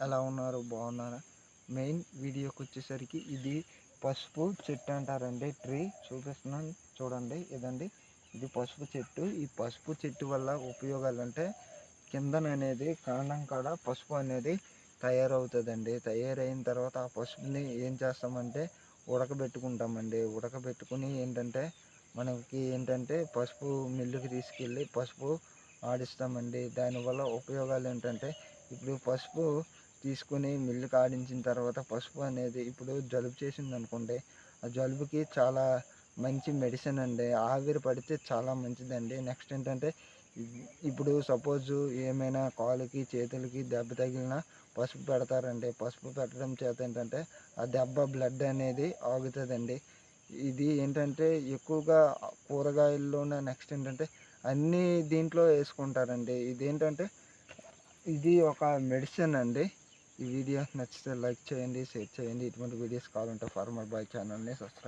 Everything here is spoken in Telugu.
ఎలా ఉన్నారు? బాగున్నారా? మెయిన్ వీడియోకి వచ్చేసరికి ఇది పసుపు చెట్టు అంటారండి. ట్రీ చూపిస్తున్నాను. చూడండి ఇదండి. ఇది పసుపు చెట్టు. ఈ పసుపు చెట్టు వల్ల ఉపయోగాలు అంటే కిందన అనేది కాండం కాడ పసుపు అనేది తయారవుతుందండి. తయారైన తర్వాత ఆ పసుపుని ఏం చేస్తామంటే ఉడకబెట్టుకుంటామండి. ఉడకబెట్టుకుని ఏంటంటే మనకి ఏంటంటే పసుపు మిల్లుకి తీసుకెళ్ళి పసుపు ఆడిస్తామండి. దానివల్ల ఉపయోగాలు ఏంటంటే ఇప్పుడు పసుపు తీసుకుని మిల్లు కాడించిన తర్వాత పసుపు అనేది ఇప్పుడు జలుబు చేసింది అనుకోండి ఆ జలుబుకి చాలా మంచి మెడిసిన్ అండి. ఆవిరి పడితే చాలా మంచిదండి. నెక్స్ట్ ఏంటంటే ఇప్పుడు సపోజ్ ఏమైనా కాలుకి చేతులకి దెబ్బ తగిలినా పసుపు పెడతారండి. పసుపు పెట్టడం చేత ఏంటంటే ఆ దెబ్బ బ్లడ్ అనేది ఆగుతుందండి. ఇది ఏంటంటే ఎక్కువగా కూరగాయల్లోనే నెక్స్ట్ ఏంటంటే అన్నీ దీంట్లో వేసుకుంటారండి. ఇదేంటంటే ఇది ఒక మెడిసిన్ అండి. ఈ వీడియో నచ్చితే లైక్ చేయండి షేర్ చేయండి. ఇటువంటి వీడియోస్ కావాలంటే ఫార్మర్ బాయ్ ఛానల్ని సబ్స్క్రైబ్